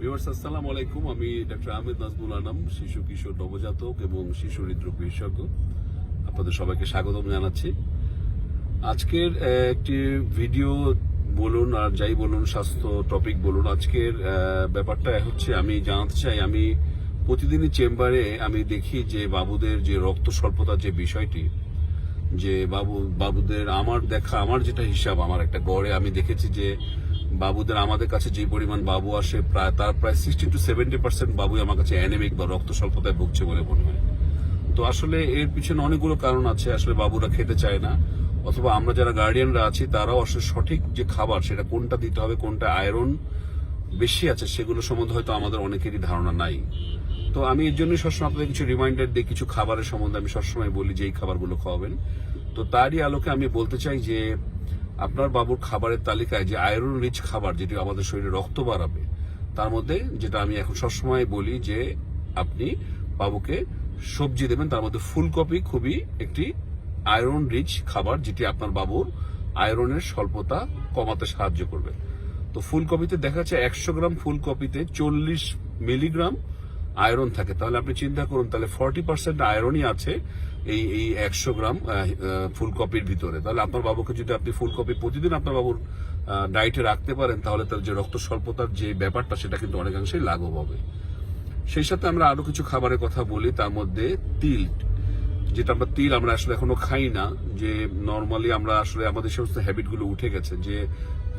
Viewers আসসালামু আলাইকুম। আমি ডক্টর আহমেদ নাজমুল আনাম শিশু কিশোর নবজাতক এবং শিশু হৃদরোগ বিশেষজ্ঞ। আপনাদের সবাইকে স্বাগতম জানাচ্ছি। আজকের একটি ভিডিও বলুন, আর যাই বলুন, স্বাস্থ্য টপিক বলুন, আজকের ব্যাপারটা হচ্ছে, আমি জানতে চাই, আমি প্রতিদিনই চেম্বারে আমি দেখি যে বাবুদের যে রক্ত স্বল্পতার যে বিষয়টি, যে বাবু, বাবুদের আমার দেখা, আমার যেটা হিসাব, আমার একটা গড়ে আমি দেখেছি যে বাবুদের আমাদের কাছে যে পরিমাণ বাবু আসে, প্রায় তার প্রায় সিক্সটি টু সেভেন্টি পার্সেন্ট বাবুই আমার কাছে অ্যানেমিক বা রক্ত স্বল্পতায় ভুগছে বলে মনে হয়। তো আসলে এর পিছনে অনেকগুলো কারণ আছে, আসলে বাবুরা খেতে চায় না। অথবা আমরা যারা গার্ডিয়ানরা আছি, তারাও আসলে সঠিক যে খাবার, সেটা কোনটা দিতে হবে, কোনটা আয়রন বেশি আছে, সেগুলো সম্বন্ধে হয়তো আমাদের অনেকেরই ধারণা নাই। তো আমি এর জন্য সবসময় আপনাদের কিছু রিমাইন্ডার দিই, কিছু খাবারের সম্বন্ধে আমি সবসময় বলি যে এই খাবারগুলো খাওয়াবেন। তো তারই আলোকে আমি বলতে চাই যে আপনার বাবুর খাবারের তালিকায় যে আয়রন রিচ খাবার যেটি আমাদের শরীরে রক্ত বাড়াবে, তার মধ্যে যেটা আমি এখন সবসময় বলি যে আপনি বাবুকে সবজি দেবেন, তার মধ্যে ফুলকপি খুবই একটি আয়রন রিচ খাবার যেটি আপনার বাবুর আয়রনের স্বল্পতা কমাতে সাহায্য করবে। তো ফুলকপিতে দেখা যাচ্ছে একশো গ্রাম ফুলকপিতে চল্লিশ মিলিগ্রাম আয়রন থাকে। তাহলে আপনি চিন্তা করুন, তাহলে ফর্টি পার্সেন্ট আয়রনই আছে এই এই একশো গ্রাম ফুলকপির ভিতরে। তাহলে আপনার বাবুকে যদি আপনি ফুলকপি প্রতিদিন আপনার বাবুর ডায়েটে রাখতে পারেন, তাহলে তার যে রক্ত স্বল্পতার যে ব্যাপারটা, সেটা কিন্তু অনেকাংশেই লাঘব হবে। সেই সাথে আমরা আরও কিছু খাবারের কথা বলি, তার মধ্যে তিল, যেটা আমরা তিল আমরা আসলে এখনও খাই না, যে নর্মালি আমরা আসলে আমাদের সমস্ত হ্যাবিটগুলো উঠে গেছে, যে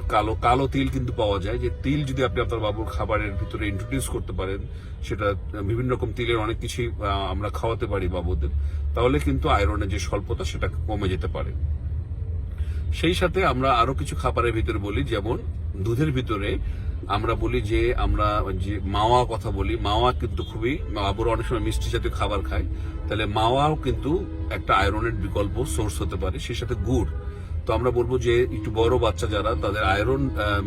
কালো কালো তিল কিন্তু পাওয়া যায়। যে তিল যদি আপনি আপনার বাবুর খাবারের ভিতরে ইন্ট্রোডিউস করতে পারেন, সেটা বিভিন্ন রকম তিলের অনেক কিছুই আমরা খাওয়াতে পারি বাবুদের। তাহলে কিন্তু আয়রনের যে স্বল্পতা, সেটা কমে যেতে পারে। সেই সাথে আমরা আরও কিছু খাবারের ভিতরে বলি, যেমন দুধের ভিতরে আমরা বলি যে, আমরা যে মাওয়া কথা বলি, মাওয়া কিন্তু খুবই, বাবুরা অনেক সময় মিষ্টি জাতীয় খাবার খায়। তাহলে মাওয়াও কিন্তু একটা আয়রনের বিকল্প সোর্স হতে পারে। সেই সাথে গুড়। তো আমরা বলব যে একটু বড় বাচ্চা যারা, তাদের আয়রন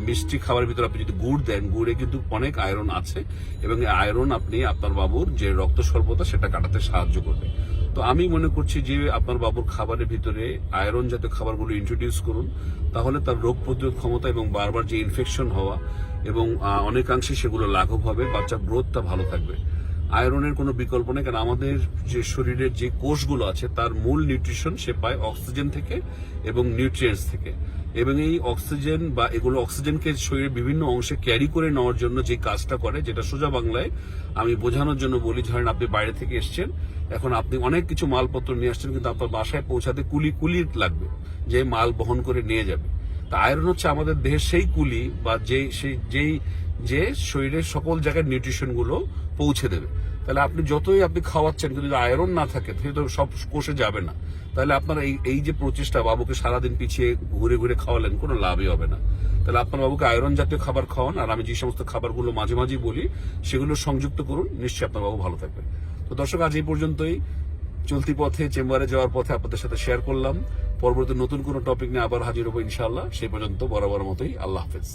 মিষ্টি খাবারের ভিতরে আপনি যদি গুড় দেন, গুড়ে কিন্তু অনেক আয়রন আছে এবং আয়রন আপনি আপনার বাবুর যে রক্ত স্বল্পতা সেটা কাটাতে সাহায্য করবে। তো আমি মনে করছি যে আপনার বাবুর খাবারের ভিতরে আয়রন জাতীয় খাবারগুলো ইন্ট্রোডিউস করুন, তাহলে তার রোগ প্রতিরোধ ক্ষমতা এবং বারবার যে ইনফেকশন হওয়া এবং অনেকাংশে সেগুলো লাঘব হবে, বাচ্চার গ্রোথটা ভালো থাকবে। আয়রনের কোনো বিকল্প নেই, কারণ আমাদের যে শরীরের যে কোষগুলো আছে, তার মূল নিউট্রিশন সে পায় অক্সিজেন থেকে এবং নিউট্রিয়েন্টস থেকে। এবং এই অক্সিজেন বা এগুলো অক্সিজেনকে শরীরের বিভিন্ন অংশে ক্যারি করে নেওয়ার জন্য যে কাজটা করে, যেটা সোজা বাংলায় আমি বোঝানোর জন্য বলি, ধরেন আপনি বাইরে থেকে এসছেন, এখন আপনি অনেক কিছু মালপত্র নিয়ে আসছেন, কিন্তু আপনার বাসায় পৌঁছাতে কুলি কুলি লাগবে, যে মাল বহন করে নিয়ে যাবে। তা আয়রন হচ্ছে আমাদের দেহের সেই কুলি বা যে সেই, যেই, যে শরীরের সকল জায়গায় নিউট্রিশনগুলো পৌঁছে দেবে। তাহলে আপনি যতই আপনি খাওয়াচ্ছেন যদি আয়রন না থাকে তো সব কোষে যাবে না। তাহলে আপনার এই এই যে প্রচেষ্টা, বাবুকে সারাদিন পিছিয়ে ঘুরে ঘুরে খাওয়ালেন, কোনো লাভই হবে না। তাহলে আপনার বাবুকে আয়রন জাতীয় খাবার খাওয়ান, আর আমি যে সমস্ত খাবারগুলো মাঝে মাঝেই বলি, সেগুলো সংযুক্ত করুন, নিশ্চয়ই আপনার বাবু ভালো থাকবে তো দর্শক, আজ এই পর্যন্তই। চলতি পথে, চেম্বারে যাওয়ার পথে আপনাদের সাথে শেয়ার করলাম। পরবর্তী নতুন কোনো টপিক নিয়ে আবার হাজির হব ইনশাআল্লাহ। সেই পর্যন্ত বরাবর মতোই আল্লাহ হাফেজ।